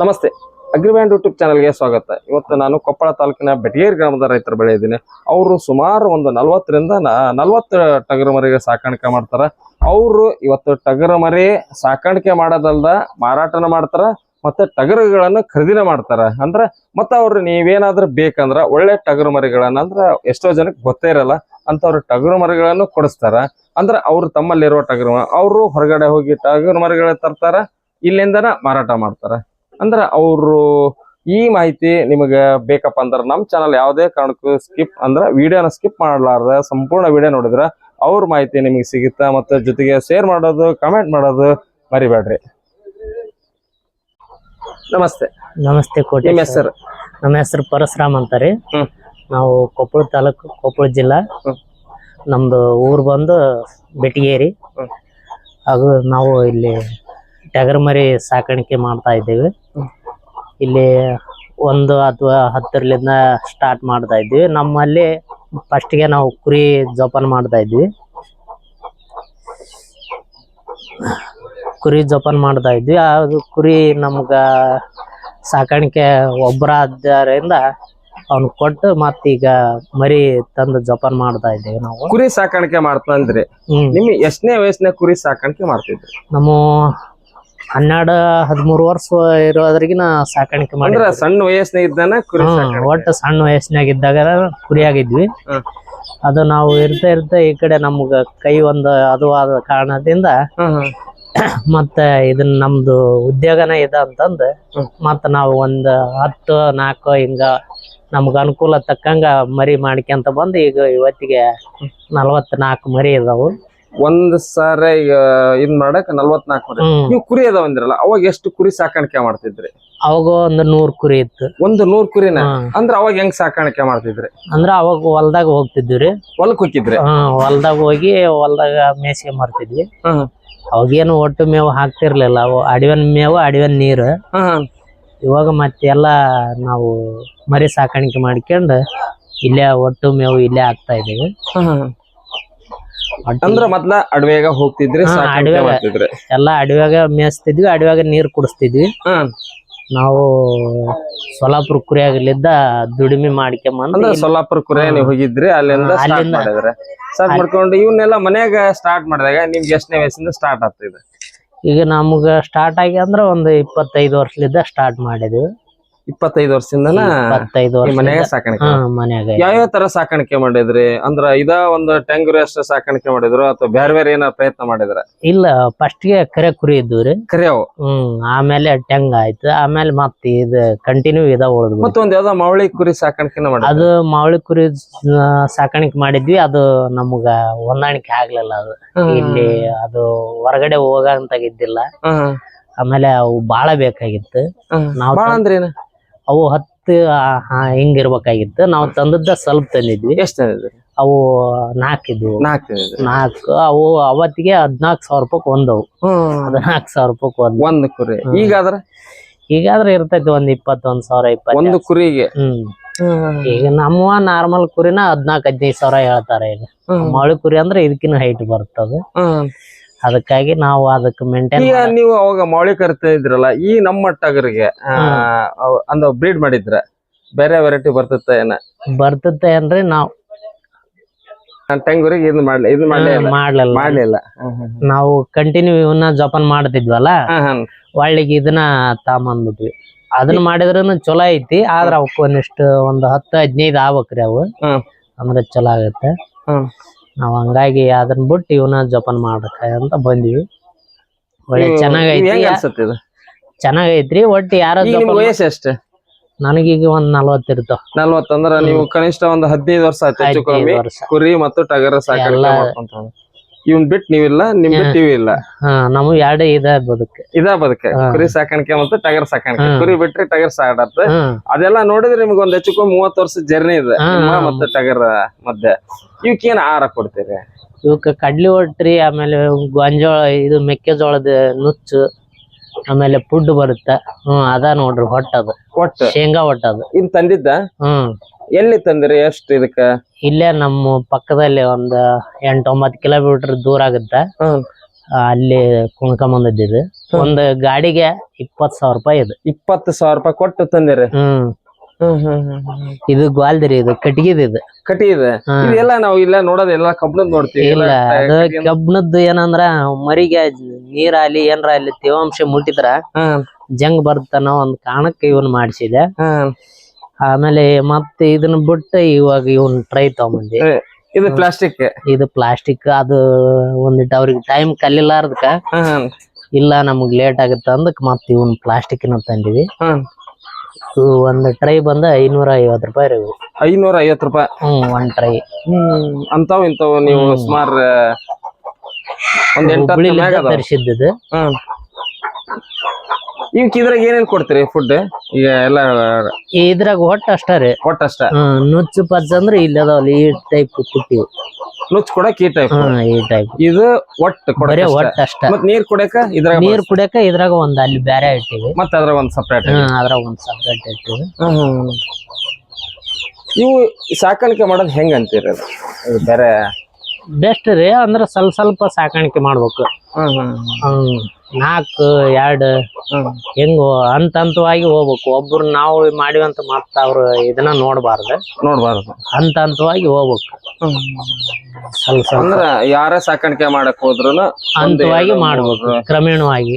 ನಮಸ್ತೆ. ಅಗ್ರಿಬ್ಯಾಂಡ್ ಯೂಟ್ಯೂಬ್ ಚಾನಲ್ಗೆ ಸ್ವಾಗತ. ಇವತ್ತು ನಾನು ಕೊಪ್ಪಳ ತಾಲೂಕಿನ ಬೆಟಗೇರಿ ಗ್ರಾಮದ ರೈತರ ಬೆಳೆ ಇದ್ದೀನಿ. ಅವರು ಸುಮಾರು ಒಂದು ನಲವತ್ತರಿಂದ ನಲವತ್ತು ಟಗರು ಮರಿಗೆ ಸಾಕಾಣಿಕೆ ಮಾಡ್ತಾರೆ. ಅವರು ಇವತ್ತು ಟಗರು ಮರಿ ಸಾಕಾಣಿಕೆ ಮಾಡೋದಲ್ದ ಮಾರಾಟನ ಮಾಡ್ತಾರೆ ಮತ್ತೆ ಟಗರುಗಳನ್ನು ಖರೀದಿನ ಮಾಡ್ತಾರೆ. ಅಂದ್ರೆ ಮತ್ತೆ ಅವ್ರು ನೀವೇನಾದ್ರೂ ಬೇಕಂದ್ರ ಒಳ್ಳೆ ಟಗರು ಮರಿಗಳನ್ನ ಅಂದ್ರೆ ಎಷ್ಟೋ ಜನಕ್ಕೆ ಗೊತ್ತೇ ಇರಲ್ಲ. ಅಂತವ್ರ ಟಗರು ಮರಿಗಳನ್ನು ಕೊಡಿಸ್ತಾರ. ಅಂದ್ರ ಅವರು ತಮ್ಮಲ್ಲಿರುವ ಟಗರು ಅವರು ಹೊರಗಡೆ ಹೋಗಿ ಟಗರು ಮರಿಗಳ ತರ್ತಾರ. ಇಲ್ಲಿಂದನ ಮಾರಾಟ ಮಾಡ್ತಾರ. ಅಂದ್ರ ಅವರು ಈ ಮಾಹಿತಿ ನಿಮಗೆ ಬೇಕಪ್ಪ ಅಂದ್ರೆ ನಮ್ಮ ಚಾನಲ್ ಯಾವುದೇ ಕಾರಣಕ್ಕೂ ಸ್ಕಿಪ್ ಅಂದ್ರೆ ವಿಡಿಯೋನ ಸ್ಕಿಪ್ ಮಾಡಲಾರ್ದ ಸಂಪೂರ್ಣ ವಿಡಿಯೋ ನೋಡಿದ್ರೆ ಅವ್ರ ಮಾಹಿತಿ ನಿಮಗೆ ಸಿಗುತ್ತಾ ಮತ್ತೆ ಜೊತೆಗೆ ಶೇರ್ ಮಾಡೋದು ಕಮೆಂಟ್ ಮಾಡೋದು ಮರಿಬೇಡ್ರಿ. ನಮಸ್ತೆ. ನಮಸ್ತೆ ಕೋಟಿ ನಿಮ್ಮ ಹೆಸರು? ನಮ್ಮ ಹೆಸರು ಪರಶುರಾಮ್ ಅಂತಾರೆ. ನಾವು ಕೊಪ್ಪಳ ತಾಲೂಕು ಕೊಪ್ಪಳ ಜಿಲ್ಲಾ. ನಮ್ದು ಊರು ಬಂದು ಬೆಟಗೇರಿ. ಅದು ಹಾಗೂ ನಾವು ಇಲ್ಲಿ ಟಗರ್ ಮರಿ ಸಾಕಾಣಿಕೆ ಮಾಡ್ತಾ ಇದ್ದೇವೆ. ಇಲ್ಲಿ ಒಂದು ಅಥವಾ ಹತ್ತರಲಿಂದ ಸ್ಟಾರ್ಟ್ ಮಾಡ್ತಾ ಇದ್ವಿ ನಮ್ಮಲ್ಲಿ ಫಸ್ಟ್ಗೆ ನಾವು ಕುರಿ ಜೋಪಾನ ಮಾಡ್ತಾ ಇದ್ವಿ ಕುರಿ ಜೋಪಾನ ಮಾಡ್ತಾ ಇದ್ವಿ ಅದು ಕುರಿ ನಮ್ಗೆ ಸಾಕಾಣಿಕೆ ಒಬ್ಬರ ಆದ್ದರಿಂದ ಅವ್ನು ಕೊಟ್ಟು ಮತ್ತೀಗ ಮರಿ ತಂದು ಜೋಪಾನ ಮಾಡ್ತಾ ಇದ್ದೇವೆ ನಾವು. ಕುರಿ ಸಾಕಾಣಿಕೆ ಮಾಡ್ತಾ ಅಂದ್ರೆ ನಿಮ್ಗೆ ಎಷ್ಟನೇ ವಯಸ್ಸಿನ ಕುರಿ ಸಾಕಾಣಿಕೆ ಮಾಡ್ತಿದ್ರಿ? ನಮ್ಮ ಹನ್ನೆರಡು ಹದಿಮೂರು ವರ್ಷ ಇರೋದ್ರಿಗಿನ ಸಾಕಾಣಿಕೆ ಮಾಡಿ ಅಂದ್ರ ಸಣ್ಣ ವಯಸ್ಸಿನ ಇದ್ದಾನ ಕುರಿ ಸಾಕಾಣಿಕೆ ಒಟ್ಟು ಸಣ್ಣ ವಯಸ್ಸಿನಾಗ ಇದ್ದಾಗ ಕುರಿ ಆಗಿದ್ವಿ ಹ್ಮ್. ಅದು ನಾವು ಇರ್ತಾ ಇರ್ತಾ ಈ ಕಡೆ ನಮ್ಗ ಕೈ ಒಂದು ಅದು ಆದ ಕಾರಣದಿಂದ ಹ್ಮ್ ಹ್ಮ್. ಮತ್ತೆ ಇದನ್ನ ನಮ್ದು ಉದ್ಯೋಗನ ಇದ ಅಂತಂದು ಹ್ಮ್. ಮತ್ತ ನಾವು ಒಂದು ಹತ್ತು ನಾಲ್ಕು ಹಿಂಗ ನಮ್ಗ ಅನುಕೂಲ ತಕ್ಕಂಗ ಮರಿ ಮಾಡ್ಕೊಂತ ಬಂದು ಈಗ ಇವತ್ತಿಗೆ ನಲವತ್ ನಾಲ್ಕು ಮರಿ ಇದಾವು ಒಂದ್ ಸಾರ ಇದ್ ಮಾಡಕ್ ನಲ್ವತ್ನಾಲ್ಕು ನೀವು ಕುರಿ ಅದಾವ ಅಂದ್ರಲ್ಲ ಅವಾಗ ಎಷ್ಟು ಕುರಿ ಸಾಕಾಣಿಕೆ ಮಾಡ್ತಿದ್ರಿ? ಅವಾಗ ಒಂದ್ ನೂರ್ ಕುರಿ ಇತ್ತು. ಒಂದು ನೂರ್ ಕುರಿನ. ಅಂದ್ರ ಅವಾಗ ಹೆಂಗ್ ಸಾಕಾಣಿಕೆ ಮಾಡ್ತಿದ್ರಿ? ಅಂದ್ರ ಅವಾಗ ಹೊಲ್ದಾಗ ಹೋಗ್ತಿದ್ವಿ ಹೊಲಕ್ ಹೋಗಿದ್ರಿ? ಹೊಲ್ದಾಗ ಹೋಗಿ ಹೊಲ್ದಾಗ ಮೇಸಿಗೆ ಮಾಡ್ತಿದ್ವಿ ಅವಾಗೇನು ಒಟ್ಟು ಮೇವು ಹಾಕ್ತಿರ್ಲಿಲ್ಲ. ಅವು ಅಡಿವನ್ ಮೇವು ಅಡಿವನ್ ನೀರು. ಇವಾಗ ಮತ್ತೆಲ್ಲ ನಾವು ಮರಿ ಸಾಕಾಣಿಕೆ ಮಾಡ್ಕೊಂಡು ಇಲ್ಲೇ ಒಟ್ಟು ಮೇವು ಇಲ್ಲೇ ಹಾಕ್ತಾ ಇದೀವಿ ಅಂದ್ರ ಮೊದ್ಲ ಅಡವೆಗ ಹೋಗ್ತಿದ್ರಿ ಹಾ, ಸಾಕಾಣಿಕೆ ಅಡವ್ಯಾಗ. ಮಾಡ್ತಿದ್ರಿ. ಎಲ್ಲ ಅಡವ್ಯಾಗ ಮೇಯಿಸ್ತಿದ್ವಿ ಅಡವ್ಯಾಗ ನೀರ್ ಕುಡಿಸ್ತಿದ್ವಿ. ಹ್ಮ್ ನಾವು ಸೊಲಾಪುರ ಕುರಿಯಾಗಲಿದ್ದ ದುಡಿಮೆ ಮಾಡ್ಕೊಂಬಂದು ಅಂದ್ರ ಸೊಲ್ಲಾಪುರ ಕುರಿ ನೀವು ಹೋಗಿದ್ರಿ ಅಲ್ಲಿಂದ ಹಾ, ಸ್ಟಾರ್ಟ್ ಅಲ್ಲಿಂದ- ಮಾಡಿದ್ರೆ. ಸ್ಟಾರ್ಟ್ ಮಾಡ್ಕೊಂಡು ಇವನ್ನೆಲ್ಲ ಮನ್ಯಾಗ ಸ್ಟಾರ್ಟ್ ಮಾಡಿದಾಗ ನಿಮ್ಗೆ ಎಷ್ಟನೇ ವಯಸ್ಸಿಂದ ಸ್ಟಾರ್ಟ್ ಆಗ್ತಿದೆ? ಈಗ ನಮ್ಗ ಸ್ಟಾರ್ಟ್ ಆಗಿ ಅಂದ್ರ ಒಂದು ಇಪ್ಪತ್ತೈದು ವರ್ಷದಿಂದ ಸ್ಟಾರ್ಟ್ ಮಾಡಿದ್ವಿ. ಇಪ್ಪತ್ತೈದು ವರ್ಷದಿಂದನ ಇಪ್ಪತ್ತೈದು ವರ್ಷ ಮನ್ಯಾಗ ಸಾಕಾಣಿಕೆ ಮನ್ಯಾಗ ಯಾವ್ಯಾವ ತರ ಸಾಕಾಣಿಕೆ ಮಾಡಿದ್ರಿ? ಅಂದ್ರ ಇದ ಒಂದು ಟೆಂಗುರಿ ಅಷ್ಟ ಸಾಕಾಣಿಕೆ ಮಾಡಿದ್ರು ಅಥವಾ ಬೇರೆ ಬೇರೆ ಏನಾರ ಪ್ರಯತ್ನ ಮಾಡಿದ್ರ? ಇಲ್ಲ ಫಸ್ಟ್ಗೆ ಕರೆ ಕುರಿ ಇದ್ವು ರೀ ಕರಿಯವು? ಹ್ಮ್ ಆಮೇಲೆ ಟೆಂಗ್ ಆಯ್ತು. ಆಮೇಲೆ ಮತ್ತ ಇದು ಕಂಟಿನ್ಯೂ ಇದ ಉಳಿದ್ವು. ಮತ್ತೊಂದ್ ಯಾವ್ದೋ ಮಾವಳಿ ಕುರಿ ಸಾಕಾಣಿಕೆ ಮಾಡಿದ್ರ? ಅದು ಮಾವಳಿ ಕುರಿ ಸಾಕಾಣಿಕೆ ಮಾಡಿದ್ವಿ. ಅದು ನಮಗ ಹೊಂದಾಣಿಕೆ ಆಗ್ಲಿಲ್ಲ ಅದು. ಇಲ್ಲಿ ಅದು ಹೊರಗಡೆ ಹೋಗಂತಾಗಿದ್ದಿಲ್ಲ ಆಮೇಲೆ ಅವು ಬಾಳ ಬೇಕಾಗಿತ್ತು. ನಾವ್ ಅಂದ್ರೆ ಅವು ಹತ್ತು ಹಿಂಗಿರ್ಬೇಕಾಗಿತ್ತು. ನಾವು ತಂದದ್ದ ಸ್ವಲ್ಪ ತಂದಿದ್ವಿ. ಎಷ್ಟ್ ಅವು ನಾಲ್ಕಿದ್ವು ನಾಲ್ಕು ನಾಕ್ ನಾಲ್ಕು ಅವು ಅವತ್ತಿಗೆ ಹದ್ನಾಲ್ಕು ಸಾವಿರ ರೂಪಾಯಿ ಒಂದವು. ಹದಿನಾಲ್ಕು ಸಾವಿರ ರೂಪಾಯಿ ಒಂದ್ ಒಂದ್ ಕುರಿ. ಈಗಾದ್ರೆ? ಈಗಾದ್ರೆ ಇರ್ತೈತಿ ಒಂದ್ ಇಪ್ಪತ್ತೊಂದ್ ಸಾವಿರ ಇಪ್ಪತ್ತು ಒಂದು ಕುರಿಗೆ? ಹ್ಮ್. ಈಗ ನಮ್ಮ ನಾರ್ಮಲ್ ಕುರಿನ ಹದ್ನಾಲ್ಕು ಹದಿನೈದು ಸಾವಿರ ಹೇಳ್ತಾರೆ ಈಗ. ಮಳೆ ಕುರಿ ಅಂದ್ರೆ ಇದಕ್ಕಿನ್ನ ಹೈಟ್ ಬರ್ತದ. ಅದಕ್ಕಾಗಿ ನಾವು ಅದಕ್ಕೆ ಮೇಂಟೈನ್ ಈಗ ನೀವು ಅವಾಗ ಮೌಳಿ ಕರಿತಾ ಇದ್ರಲ್ಲ ಈ ನಮ್ಮ ಟಗರಿಗೆ ಅಂದ ಬ್ರೀಡ್ ಮಾಡಿದ್ರ ಬೇರೆ ವೆರೈಟಿ ಬರ್ತತ್ತ ಏನ? ಬರ್ತೈತೆ ಅಂದ್ರೆ ನಾವು ಟೆಂಗುರಿಗೆ ಇದು ಮಾಡ್ಲಿ ಇದು ಮಾಡ್ಲೇ ಮಾಡ್ಲಿಲ್ಲ. ಮಾಡ್ಲಿಲ್ಲ ನಾವು ಕಂಟಿನ್ಯೂ ಇವನ್ನ ಜೋಪಾನ ಮಾಡ್ತಿದ್ವಲ್ಲ? ಒಳ್ಳಿಗೆ ಇದನ್ನ ತಾಂಬಂದ್ಬಿಟ್ವಿ ಅದನ್ನ ಮಾಡಿದ್ರೂ ಚಲೋ ಐತಿ ಆದ್ರೆ ಅವಕ್ಕೆ ಒಂದಿಷ್ಟು ಒಂದು ಹತ್ತು ಹದಿನೈದು ಆಗ್ಬೇಕ್ರಿ ಅವು. ಅಂದ್ರೆ ಚಲೋ ಆಗತ್ತೆ. ನಾವ್ ಹಂಗಾಗಿ ಅದನ್ನ ಬಿಟ್ಟು ಇವನ ಜೋಪಾನ ಮಾಡಕ ಅಂತ ಬಂದಿವಿ. ಒಳ್ಳೆ ಚೆನ್ನಾಗೈತಿ ಅನ್ಸತ್ತೆ ಚೆನ್ನಾಗೈತ್ರಿ ಒಟ್ಟು ಯಾರೋ ವಯಸ್ಸು ಎಷ್ಟು? ನನಗೀಗ ಒಂದ್ ನಲ್ವತ್ ಇರ್ತಾವ. ನಲ್ವತ್ತಂದ್ರ ನೀವು ಕನಿಷ್ಠ ಒಂದ್ ಹದಿನೈದು ವರ್ಷ ಆಯ್ತು ಕುರಿ ಮತ್ತು ಟಗರ ಸಾಕ ಇವ್ನ್ ಬಿಟ್ ನೀವಿಲ್ಲ ನಿಮ್ ಬಿಟ್ ನೀವ್ ಇಲ್ಲ. ಹಾ ನಮಗ್ ಎರಡೇ ಇದೆ ಬದುಕು ಇದ ಬದುಕ ಕುರಿ ಸಾಕಾಣಿಕೆ ಮತ್ತೆ ಟಗರ್ ಸಾಕಾಣಿಕೆ. ಕುರಿ ಬಿಟ್ರೆ ಟಗರ್ ಸಾಡತ್ತ. ಅದೆಲ್ಲ ನೋಡಿದ್ರೆ ನಿಮ್ಗೆ ಒಂದ್ ಹೆಚ್ಚು ಮೂವತ್ ಮೂವತ್ತು ವರ್ಷ ಜರ್ನಿ ಇದೆ. ಮತ್ತೆ ನಿಮ್ಮ ಮತ್ತು ಟಗರ್ ಮಧ್ಯೆ. ಇವಕ್ಕೇನ್ ಆಹಾರ ಕೊಡ್ತೀರಿ? ಇವಕ್ಕ ಕಡ್ಲಿ ಹೊಟ್ರಿ ಆಮೇಲೆ ಗೊಂಜೋಳ ಇದು ಮೆಕ್ಕೆಜೋಳದ ನುಚ್ಚು. ಆಮೇಲೆ ಫುಡ್ ಬರುತ್ತೆ. ಹ್ಮ್ ಅದ ನೋಡ್ರಿ ಹೊಟ್ಟದು. ಒಟ್ಟು ಶೇಂಗಾ ಹೊಟ್ಟ ಅದು ಇನ್ ತಂದಿದ್ದ? ಹ್ಮ್. ಎಲ್ಲಿ ತಂದಿರಿ ಎಷ್ಟು ಇದಕ್ಕ? ಇಲ್ಲೇ ನಮ್ಮ ಪಕ್ಕದಲ್ಲಿ ಒಂದ್ ಎಂಟ್ ಒಂಬತ್ ಕಿಲೋಮೀಟರ್ ದೂರ ಆಗುತ್ತೆ. ಹ್ಮ್ ಅಲ್ಲಿ ಕುಣ್ಕೊಂಬಂದಿದ್ದು ಒಂದ್ ಗಾಡಿಗೆ ಇಪ್ಪತ್ ಸಾವಿರ ರೂಪಾಯಿ ಇದು. ಇಪ್ಪತ್ತು ಸಾವಿರ ರೂಪಾಯಿ ಕೊಟ್ಟು ತಂದಿರಿ? ಹ್ಮ್. ಹ್ಮ್ ಹ್ಮ್ ಹ್ಮ್ ಹ್ಮ್. ಇದು ಗ್ವಾಲ್ದಿರಿ ಇದು ಕಟ್ಗಿದ್ ಇದು. ಕಟಿ ಇದೆ. ಇದೆಲ್ಲ ನಾವು ಇಲ್ಲ ನೋಡೋದೆಲ್ಲ ಕಬ್ಬಣದ್ ನೋಡ್ತೀವಿ. ಇಲ್ಲ ಅದು ಕಬ್ಣದ್ದು ಏನಂದ್ರ ಮರಿಗೆ ನೀರ್ ಅಲ್ಲಿ ಏನ್ರ ಅಲ್ಲಿ ತೇವಾಂಶ ಮುಟ್ಟಿದ್ರ ಜಂಗ್ ಬರ್ತಾನ ಒಂದ್ ಕಾಣಕ್ಕೆ ಇವನ್ ಮಾಡಿಸಿದೆ. ಆಮೇಲೆ ಮತ್ತೆ ಇದನ್ನ ಬಿಟ್ಟು ಇವಾಗ ಇವನ್ ಟ್ರೈ ತಗೊಂಬಂದಿ ಇದು ಪ್ಲಾಸ್ಟಿಕ್ ಇದು ಪ್ಲಾಸ್ಟಿಕ್ ಅದು ಒಂದಿಟ್ಟು ಅವ್ರಿಗೆ ಟೈಮ್ ಕಲಿಲಾರ್ದಕ್ಕ ಇಲ್ಲ ನಮಗ್ ಲೇಟ್ ಆಗತ್ತ ಅಂದಕ್ ಮತ್ ಇವನ್ ಪ್ಲಾಸ್ಟಿಕ್ನ ತಂದಿವಿ ಒಂದ್ ಟ್ರೈ ಬಂದ ಐನೂರ ಐವತ್ ರೂಪಾಯಿ ಇವು. ಐನೂರ ಐವತ್ತು ರೂಪಾಯಿ. ಹ್ಮ್ ಒಂದ್ ಟ್ರೈ ಹ್ಮ್ ಅಂತಾವ್ ಇಂತಾವ್ ನೀವು ಸ್ಮಾರ ಒಂದ್ ಎಂಟು ತರಿಸಿದ್ದು ಹ್ಮ್. ಇದ್ರಾಗ ಏನೇನ್ ಕೊಡ್ತೀರಿ ಫುಡ್ ಈಗ ಎಲ್ಲ ಇದ್ರಾಗ ಒಟ್ಟ ಅಷ್ಟ ರೀ. ಒಟ್ಟ ಅಷ್ಟ. ನುಚ್ಚು ಪಚ್ಚ ಅಂದ್ರೆ ಇಲ್ಲಿ ಅದಾವಲ್ಲ ಈ ಟೈಪ್ ಕುಟ್ಟಿ. ನುಚ್ಚು ಕೊಡಕ್ ಈ ಟೈಪ್ ಈ ಟೈಪ್ ಇದು ಒಟ್ಟು ಕೊಡ್ರಿ ಒಟ್ಟ ಅಷ್ಟ. ಮತ್ ನೀರ್ ಕುಡಿಯಕ ಇದ್ರಾಗ ನೀರ್ ಕುಡಿಯಕ ಇದ್ರಾಗ ಒಂದ್ ಅಲ್ಲಿ ಬ್ಯಾರೆ ಇಟ್ಟಿವಿ. ಮತ್ತ ಅದ್ರಾಗ ಒಂದ್ ಸಪ್ರೇಟ್ ಅದ್ರಾಗ ಒಂದ್ ಸಪ್ರೇಟ್ ಇಟ್ಟಿವಿ. ಇವು ಸಾಕಾಣಿಕೆ ಮಾಡೋದು ಹೆಂಗ್ ಅಂತೀರಿ? ಬೇರೆ ಬೆಸ್ಟ್ ರೀ ಅಂದ್ರೆ ಸ್ವಲ್ಪ ಸ್ವಲ್ಪ ಸಾಕಾಣಿಕೆ ಮಾಡ್ಬೇಕು. ನಾಲ್ಕು ಎರಡು ಹೆಂಗ ಹೆಂಗ್ ಹಂತ ಹಂತವಾಗಿ ಹೋಗ್ಬೇಕು. ಒಬ್ರು ನಾವು ಮಾಡಿವಂತ ಮತ್ತ ಅವ್ರು ಇದನ್ನ ನೋಡ್ಬಾರ್ದು. ನೋಡ್ಬಾರ್ದು. ಹಂತ ಹಂತವಾಗಿ ಹೋಗ್ಬೇಕು ಸ್ವಲ್ಪ ಸ್ವಲ್ಪ. ಅಂದ್ರ ಯಾರ ಸಾಕಾಣಿಕೆ ಮಾಡಕ್ ಹೋದ್ರು ಹಂತವಾಗಿ ಮಾಡ್ಬೇಕು ಕ್ರಮೇಣವಾಗಿ.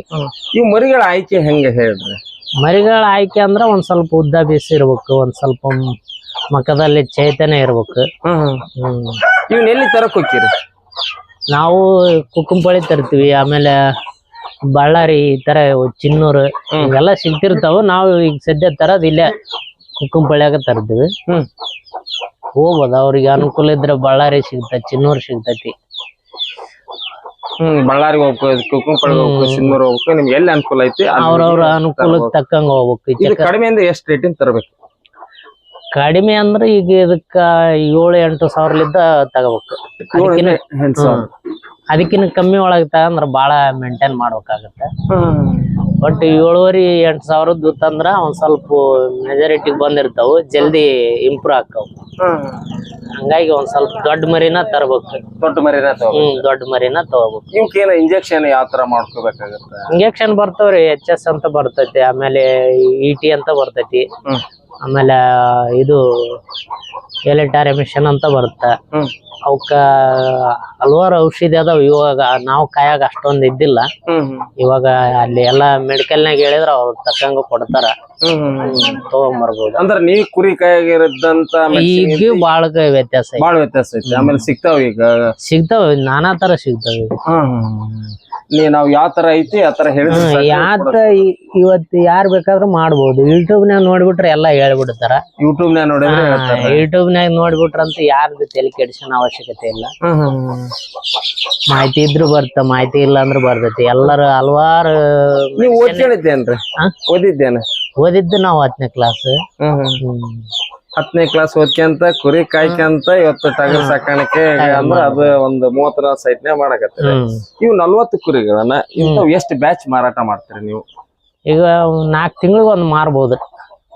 ಇವು ಮರಿಗಳ ಆಯ್ಕೆ ಹೆಂಗ ಹೇಳ್ರಿ? ಮರಿಗಳ ಆಯ್ಕೆ ಅಂದ್ರ ಒಂದ್ ಸ್ವಲ್ಪ ಉದ್ದ ಬೀಸಿರ್ಬೇಕು ಒಂದ್ ಸ್ವಲ್ಪ ಮ್- ಮಖದಲ್ಲಿ ಚೈತನ್ಯ ಇರ್ಬೇಕು. ಹ್ಮ್ ಹ್ಮ್. ಇವ್ನ ಎಲ್ಲಿ ತರಕ್ ಹೋಗ್ತೀರಿ? ನಾವು ಕುಕ್ಕುಂಪಳಿ ತರ್ತೀವಿ ಆಮೇಲೆ ಬಳ್ಳಾರಿ ಈ ತರ ಚಿನ್ನೂರು ಇವೆಲ್ಲ ಸಿಗ್ತಿರ್ತಾವ. ನಾವು ಈಗ ಸದ್ಯ ತರದ್ ಇಲ್ಲೇ ಕುಕ್ಕುಂಪಳ್ಯಾಗ ತರ್ತೀವಿ. ಹ್ಮ್. ಹೋಗ್ಬೋದು. ಅವ್ರಿಗೆ ಅನುಕೂಲ ಇದ್ರೆ ಬಳ್ಳಾರಿ ಸಿಗ್ತೈತಿ ಚಿನ್ನೂರು ಸಿಗ್ತೈತಿ. ಹ್ಮ್ ಬಳ್ಳಾರಿ ಹೋಗ್ಬೇಕು ಕುಕ್ಕುಂಪಳ್ಳಿ ಹೋಗ್ಬೇಕು ಸಿನ್ನೂರ್ ಹೋಗ್ಬೇಕು ನಿಮ್ಗೆ ಎಲ್ಲಿ ಅನುಕೂಲ ಐತಿ? ಅಲ್ಲಿ ಅವ್ರವ್ರ ಅನುಕೂಲಕ್ಕೆ ತಕ್ಕಂಗ ಹೋಗ್ಬೇಕು. ಈ ಇದು ಚಕ್ಕ- ಎಷ್ಟ್ ರೇಟಿಂದ ತರಬೇಕು? ಕಡಿಮೆ ಅಂದ್ರೆ ಈಗ ಇದಕ್ಕ ಏಳು ಎಂಟು ಸಾವಿರಲಿದ್ದ ತಗೋಬೇಕು. ಅದಕ್ಕಿನ ಅದಕ್ಕಿನ್ನ ಕಮ್ಮಿ ಒಳಗೆ ತಗಂದ್ರ ಬಾಳ ಮೇಂಟೈನ್ ಮಾಡ್ಬೇಕಾಗತ್ತೆ. ಬಟ್ ಏಳುವರಿ ಎಂಟು ಸಾವಿರದ್ದು ತಂದ್ರ ಒಂದ್ ಸ್ವಲ್ಪ ಮೆಜಾರಿಟಿಗೆ ಬಂದಿರ್ತಾವು ಜಲ್ದಿ ಇಂಪ್ರೂವ್ ಆಕಾವು ಹಂಗಾಗಿ ಒಂದ್ ಸ್ವಲ್ಪ ದೊಡ್ಡ ಮರಿನ ತರಬೇಕು. ದೊಡ್ಡ ಮರಿನ ಹ್ಮ್ ದೊಡ್ಡ ಮರಿನ ತಗೋಬೇಕು. ಇವಕ್ಕೇನ ಇಂಜೆಕ್ಷನ್ ಯಾವ ತರ ಮಾಡ್ಕೋಬೇಕಾಗತ್ತೆ? ಇಂಜೆಕ್ಷನ್ ಬರ್ತಾವ್ರಿ ಎಚ್ ಎಸ್ ಅಂತ ಬರ್ತೈತಿ ಆಮೇಲೆ ಇ ಟಿ ಅಂತ ಬರ್ತೈತಿ. ಆಮೇಲೆ ಇದು ಎಲೆಟಾರ್ ಮಿಷನ್ ಅಂತ ಬರುತ್ತೆ. ಅವಕ್ಕ ಹಲವಾರು ಔಷಧಿ ಅದಾವ. ಇವಾಗ ನಾವು ಕಾಯಾಗ ಅಷ್ಟೊಂದು ಇದ್ದಿಲ್ಲ. ಇವಾಗ ಅಲ್ಲಿ ಎಲ್ಲಾ ಮೆಡಿಕಲ್ನಾಗ ಹೇಳಿದ್ರ ಅವ್ರ ತಕ್ಕಂಗ ಕೊಡ್ತಾರ. ತಗೊಂಬರ್ಬೋದು. ಅಂದ್ರ ನೀ ಕುರಿ ಕಾಯಾಗಿರದಂತ ಈಗ ಬಾಳ ವ್ಯತ್ಯಾಸ ಬಾಳ ವ್ಯತ್ಯಾಸ ಐತಿ. ಆಮೇಲೆ ಸಿಗ್ತಾವ ಈಗ? ಸಿಗ್ತಾವ ನಾನಾ ತರ ಸಿಗ್ತಾವ ಈಗ. ನೀ ನಾವು ಯಾವ ತರ ಐತಿ ಆ ತರ ಹ್ಮ್ ಯಾತ ಇವತ್ತು ಯಾರ್ ಬೇಕಾದ್ರೂ ಮಾಡ್ಬೋದು. ಯೂಟ್ಯೂಬ್ ನಾಗ ನೋಡ್ಬಿಟ್ರೆ ಎಲ್ಲಾ ಹೇಳ್ಬಿಡ್ತಾರ. ಯೂಟ್ಯೂಬ್ ನಾಗ ನೋಡಿದ್ರೆ ಯೂಟ್ಯೂಬ್ ನಾಗ ನೋಡ್ಬಿಟ್ರಂತ ಯಾರ್ದು ತಲೆ ಕೆಡಿಸೋ ಅವಶ್ಯಕತೆ ಇಲ್ಲ. ಮಾಹಿತಿ ಇದ್ರು ಬರ್ತ ಮಾಹಿತಿ ಇಲ್ಲ ಅಂದ್ರೆ ಬರ್ತೈತಿ. ಎಲ್ಲಾರು ಹಲವಾರು ನೀವು ಓದ್ಕೊಂಡಿದ್ದೇನ್ರಿ? ಓದಿದ್ದೇನೆ. ಓದಿದ್ದು ನಾವು ಹತ್ತನೇ ಕ್ಲಾಸ್ ಹತ್ತನೇ ಕ್ಲಾಸ್ ಓದ್ಕೊಂತ ಕುರಿ ಕಾಯ್ಕೊಂತ ಇವತ್ತು ಟಗರ್ ಸಾಕಾಣಿಕೆ ಅಂದ್ರ ಅದು ಒಂದು ಮೂವತ್ತರ ನಾಲ್ಕು ಮಾಡಕತ್ತೀರಿ. ಹ್ಮ್. ಇವು ನಲ್ವತ್ತು ಕುರಿಗಳನ್ನ ಇನ್ನು ಎಷ್ಟು ಬ್ಯಾಚ್ ಮಾರಾಟ ಮಾಡ್ತೀರಿ ನೀವು? ಈಗ ನಾಲ್ಕು ತಿಂಗಳಿಗೆ ಒಂದು ಮಾರ್ಬೋದು.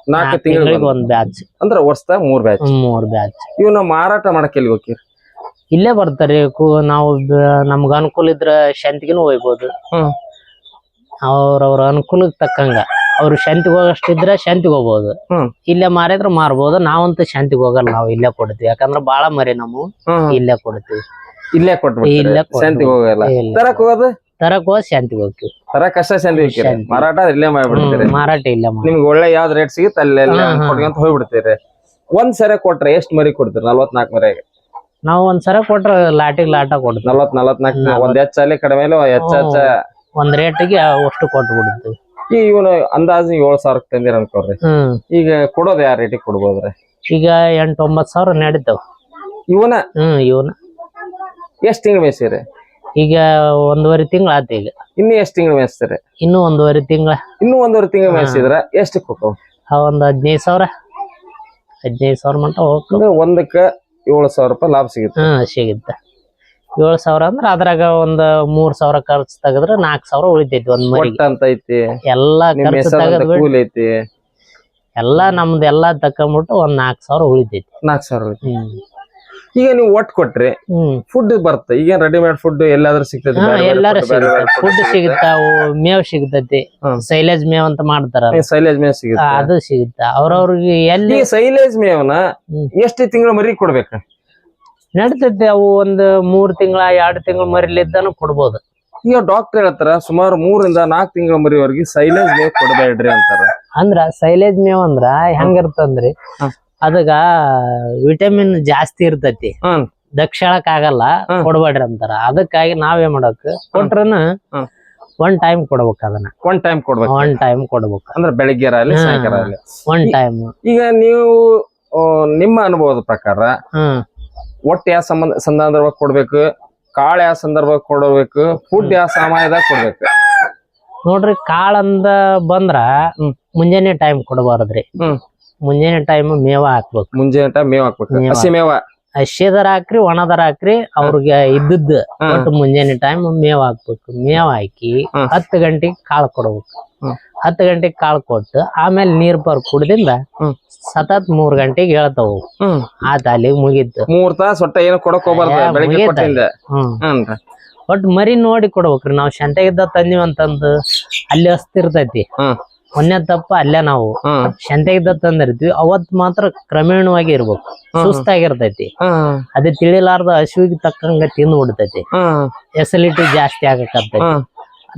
ನಾಲ್ಕು ತಿಂಗಳಿಗೆ ಒಂದ್. ಬ್ಯಾಚ್ ಅಂದ್ರ ವರ್ಷದಾಗ ಮೂರ್ ಬ್ಯಾಚ್ ಮೂರ್ ಬ್ಯಾಚ್ ಇವನ್ನ ಮಾರಾಟ ಮಾಡಕ್ಕೆ ಎಲ್ಲಿ ಹೋಗಿರಿ ಇಲ್ಲೇ ಬರ್ತಾರೆ. ನಾವು ನಮ್ಗ ಅನುಕೂಲ ಇದ್ರ ಶಾಂತಿಗಿನೂ ಹೋಗ್ಬೋದು. ಅವ್ರವ್ರ ಅನುಕೂಲಕ್ಕೆ ತಕ್ಕಂಗ. ಅವ್ರು ಶಾಂತಿಗೆ ಹೋಗಷ್ಟಿದ್ರೆ ಶಾಂತಿಗೆ ಹೋಗ್ಬೋದು. ಇಲ್ಲೇ ಮಾರಿದ್ರೆ ಮಾರ್ಬೋದು. ನಾವಂತೂ ಶಾಂತಿಗೆ ಹೋಗಲ್ಲ ನಾವು ಇಲ್ಲೇ ಕೊಡ್ತೀವಿ. ಯಾಕಂದ್ರೆ ಬಾಳ ಮರಿ ನಾವು ಇಲ್ಲೇ ಕೊಡ್ತೀವಿ. ಇಲ್ಲೇ ಕೊಟ್ಬಿಡ್ತೀರಿ ಇಲ್ಲೇ ಕೊಟ್ಬಿಡ್ತೀವಿ. ಶಾಂತಿಗೆ ಹೋಗಲ್ಲ. ಇಲ್ಲ. ತರಕ್ ಹೋಗೋದು? ತರಕ್ ಹೋದ್ ಶಾಂತಿಗೆ ಹೋಗ್ತೀವಿ. ತರಕ್ ಕಷ್ಟ ಶಾಂತಿ ಹೋಗ್ತೀರಿ? ಶಾಂತಿ. ಮಾರಾಟ ಇಲ್ಲೇ ಮಾಡ್ಬಿಡ್ತೀರಿ? ಹ್ಮ್, ಮಾರಾಟ ಇಲ್ಲ ಮಾಡ ನಿಮ್ಗೆ ಒಳ್ಳೆ ಯಾವ್ದ್ ರೇಟ್ ಸಿಗುತ್ತೆ ಅಲ್ಲೇ ಹಾ, ಹಾ. ಕೊಟ್ಕೊಂತ ಹೋಗ್ಬಿಡ್ತೀರಿ. ಒಂದ್ ಸರಿ ಕೊಟ್ರೆ ಎಷ್ಟ್ ಮರಿ ಕೊಡ್ತೀರಿ? ನಲ್ವತ್ನಾಲ್ಕು ಮರಿಗೆ ನಾವು ಒಂದ್ಸರ ಕೊಟ್ರ ಲಾಟಿಗೆ ಲಾಟ ಕೊಡ್ತೀವಿ. ನಲ್ವತ್ ನಲ್ವತ್ನಾಲ್ಕು ನಲ್ವತ್. ಒಂದ್ ಹೆಚ್ಚ ಅಲ್ಲಿ ಕಡಿಮೆ ಹೆಚ್ಚ ಹೆಚ್ಚ. ಒಂದ್ ರೇಟಿಗೆ ಅಷ್ಟು ಕೊಟ್ಟು ಬಿಡ್ತೀವಿ ಈ ಇವನು ಅಂದಾಜು ಏಳ್ ಸಾವಿರಕ್ಕೆ ತಂದಿರ ಅನ್ಕೋರಿ ಹ್ಮ್. ಈಗ ಕೊಡೋದು ಯಾವ ರೇಟಿಗೆ ಕೊಡ್ಬೋದ್ರಿ? ಈಗ ಎಂಟು ಒಂಬತ್ತು ಸಾವಿರ ನಡೀತಾವ ಇವನ? ಹ್ಮ್ ಇವನ. ಎಷ್ಟು ತಿಂಗಳು ಮೇಯ್ಸಿರಿ? ಈಗ ಒಂದೂವರೆ ತಿಂಗಳ ಆತ ಈಗ. ಇನ್ನು ಎಷ್ಟು ತಿಂಗಳು ಮೇಯಿಸ್ತೀರಿ? ಇನ್ನೂ ಒಂದೂವರೆ ತಿಂಗಳ. ಇನ್ನು ಒಂದೂವರೆ ತಿಂಗಳು ಮೇಯಿಸಿದ್ರ ಎಷ್ಟು ಹೋಗ್ತಾವ ಒಂದು ಹದಿನೈದು ಸಾವಿರ. ಹದಿನೈದು ಸಾವಿರ ಮಟ್ಟ ಹೋಗ್ತದೆ ಒಂದಕ್ಕೆ ಏಳು ಸಾವಿರ ರೂಪಾಯಿ ಲಾಭ ಸಿಗುತ್ತೆ. ಹಾಂ ಸಿಗುತ್ತೆ. ಏಳು ಸಾವಿರ ಅಂದ್ರ ಅದ್ರಾಗ ಒಂದ್ ಮೂರ್ ಸಾವಿರ ಖರ್ಚು ತೆಗದ್ರ ನಾಲ್ಕ್ ಸಾವಿರ ಉಳಿತೈತಿ ಒಂದ್ ಮರಿ ಎಲ್ಲಾ ಖರ್ಚು ತೆಗದ್ ಎಲ್ಲಾ ನಮ್ದು ಎಲ್ಲಾ ತಕೊಂಡ್ಬಿಟ್ಟು ಒಂದ್ ನಾಲ್ಕ್ ಸಾವಿರ ಉಳಿತೈತಿ. ನಾಲ್ಕ್ ಸಾವಿರ ಹ್ಮ್. ಈಗ ನೀವು ಒಟ್ ಕೊಟ್ರಿ ಫುಡ್ ಬರುತ್ತೆ ಈಗ ರೆಡಿಮೇಡ್ ಫುಡ್ ಎಲ್ಲಾದ್ರೂ ಸಿಗ್ತದೆ ಎಲ್ಲಾರು ಫುಡ್ ಸಿಗುತ್ತಾವು ಮೇವ್ ಸಿಗ್ತೈತಿ. ಸೈಲೇಜ್ ಮೇವ್ ಅಂತ ಮಾಡ್ತಾರ ಸೈಲೇಜ್ ಮೇವ್ ಸಿಗುತ್ತೆ. ಅದು ಸಿಗುತ್ತ. ಅವ್ರವ್ರಿಗೆ ಎಲ್ಲಿ ಸೈಲೇಜ್ ಮೇವ್ನ. ಎಷ್ಟು ತಿಂಗಳ ಮರಿ ಕೊಡ್ಬೇಕ? ನಡಿತೈತಿ ಅವು ಒಂದ್ ಮೂರ್ ತಿಂಗಳ ಎರಡ್ ತಿಂಗಳ ಮರಿಲಿದ್ದಾನು ಕೊಡ್ಬೋದು. ಈಗ ಡಾಕ್ಟರ್ ಹೇಳ್ತಾರ ಸುಮಾರು ಮೂರಿಂದ ನಾಲ್ಕು ತಿಂಗಳ ಮರಿವರೆಗೆ ಸೈಲೇಜ್ ಮೇವ್ ಕೊಡಬೇಡ್ರಿ ಅಂತಾರ. ಅಂದ್ರ ಸೈಲೇಜ್ ಮೇವ್ ಅಂದ್ರ ಹೆಂಗಿರ್ತಂದ್ರಿ? ಅದಾಗ ವಿಟಮಿನ್ ಜಾಸ್ತಿ ಇರ್ತೈತಿ. ಹ್ಮ್ ದಕ್ಷಳಕ್ ಆಗಲ್ಲ. ಕೊಡ್ಬೇಡ್ರಿ ಅಂತಾರ. ಅದಕ್ಕಾಗಿ ನಾವೇ ಮಾಡಕ್ ಕೊಟ್ರನ. ಒನ್ ಟೈಮ್ ಕೊಡ್ಬೇಕು ಅದನ್ನ. ಒನ್ ಟೈಮ್ ಕೊಡ್ಬೇಕು. ಒನ್ ಟೈಮ್ ಕೊಡ್ಬೇಕು. ಅಂದ್ರೆ ಬೆಳಿಗ್ಗೆ ಒನ್ ಟೈಮ್ ಈಗ ನೀವು ನಿಮ್ಮ ಅನುಭವದ ಪ್ರಕಾರ ಹ್ಮ್ ಒಟ್ಟು ಯಾವ ಸಂಬಂಧ ಸಂದರ್ಭ ಕೊಡ್ಬೇಕು ಕಾಳು ಯಾವ ಸಂದರ್ಭ ಕೊಡಬೇಕು ಫುಡ್ ಯಾವ ಸಮಯದಾಗ ಕೊಡ್ಬೇಕು ನೋಡ್ರಿ ಕಾಳಂದ ಬಂದ್ರ. ಮುಂಜಾನೆ ಟೈಮ್ ಕೊಡಬಾರದ್ರಿ. ಮುಂಜಾನೆ ಟೈಮ್ ಮೇವ ಹಾಕ್ಬೇಕು ಮುಂಜಾನೆ ಟೈಮ್ ಮೇವ್ ಹಾಕ್ಬೇಕು ಹಸಿ ಮೇವ ಹಸಿದರ ಹಾಕ್ರಿ ಒಣದರ ಹಾಕ್ರಿ ಅವ್ರಿಗೆ ಇದ್ದದ್ದು. ಒಟ್ಟು ಮುಂಜಾನೆ ಟೈಮ್ ಮೇವ ಹಾಕ್ಬೇಕು ಮೇವ ಹಾಕಿ. ಹತ್ತು ಗಂಟೆಗೆ ಕಾಳು ಕೊಡ್ಬೇಕು. ಹತ್ತು ಗಂಟೆಗೆ ಕಾಳು ಕೊಟ್ಟು ಆಮೇಲೆ ನೀರ್ ಬರ್ ಕುಡ್ದಿಂದ. ಸತತ್ ಮೂರ್ ಗಂಟೆಗೆ ಹೇಳ್ತಾವು. ಆ ಆತ ಅಲ್ಲಿಗೆ ಮುಗೀತು. ಮೂರ್ ತಾಸ ಒಟ್ಟ ಏನು ಕೊಡಕ್ ಹೋಗ್ಬಾರ್ದು ಬೆಳಿಗ್ಗೆ. ಕೊಟ್ಟಿಂದ. ಮರಿ ನೋಡಿ ಕೊಡ್ಬೇಕ್ರಿ ನಾವ್ ಶಂತೆಗಿದ್ದ ತಂದಿವಿ ಅಂತಂದು ಅಲ್ಲಿ ಹಸ್ತಿರ್ತೈತಿ. ಮೊನ್ನೆ ತಪ್ಪ ಅಲ್ಲೇ ನಾವು. ಶಂತೆಗಿದ್ದ ತಂದಿರ್ತೀವಿ ಅವತ್ ಮಾತ್ರ ಕ್ರಮೇಣವಾಗಿ ಇರ್ಬೇಕು. ಸುಸ್ತಾಗಿರ್ತೈತಿ. ಅದೇ ತಿಳಿಲಾರ್ದ ಹಸುವಿಗೆ ತಕ್ಕಂಗ ತಿಂದು ಬಿಡ್ತೈತಿ ಎಸಿಲಿಟಿ ಜಾಸ್ತಿ ಆಗಕತ್ತೈತಿ.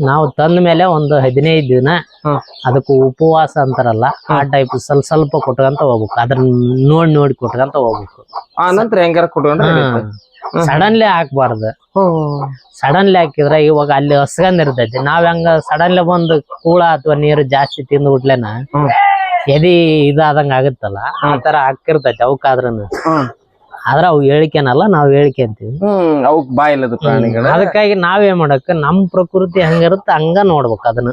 ನಾವು ತಂದ ಮೇಲೆ ಒಂದು ಹದಿನೈದು ದಿನ. ಅದಕ್ಕೆ ಉಪವಾಸ ಅಂತಾರಲ್ಲ ಆ ಟೈಪ್ ಸ್ವಲ್ಪ ಸ್ವಲ್ಪ ಕೊಟ್ಕೊಂತ ಹೋಗ್ಬೇಕು. ಅದನ್ನ ನೋಡಿ ನೋಡಿ ಕೊಟ್ಕೊಂತ ಹೋಗ್ಬೇಕು. ಆ ನಂತರ ಹೆಂಗಾರ ಕೊಟ್ಕೊಂಡ್ರೆ. ಸಡನ್ಲಿ ಹಾಕ್ಬಾರ್ದು. ಸಡನ್ಲಿ ಹಾಕಿದ್ರೆ ಇವಾಗ ಅಲ್ಲಿ ಹಸ್ಗಂದ್ ಇರ್ತೈತಿ. ನಾವ್ ಹೆಂಗ ಸಡನ್ಲಿ ಬಂದು ಕೂಳ ಅಥವಾ ನೀರು ಜಾಸ್ತಿ ತಿಂದು ಬಿಟ್ಲೇನ ಎದಿ ಇದಾದಂಗ ಆಗುತ್ತಲ್ಲ ಆ ತರ ಹಾಕಿರ್ತೈತಿ ಅವಕ್ಕಾದ್ರೂ. ಆದ್ರ ಅವು ಹೇಳಿಕೆನಲ್ಲ ನಾವ್ ಹೇಳಿಕೆಂತೀವಿ ಹ್ಮ್ ಅವಕ್ ಬಾಯಿಲ್ಲದ ಪ್ರಾಣಿಗಳ. ಅದಕ್ಕಾಗಿ ನಾವೇ ಮಾಡಕ್ ನಮ್ ಪ್ರಕೃತಿ ಹಂಗಿರುತ್ತೆ ಹಂಗ ನೋಡ್ಬೇಕು ಅದನ್ನ.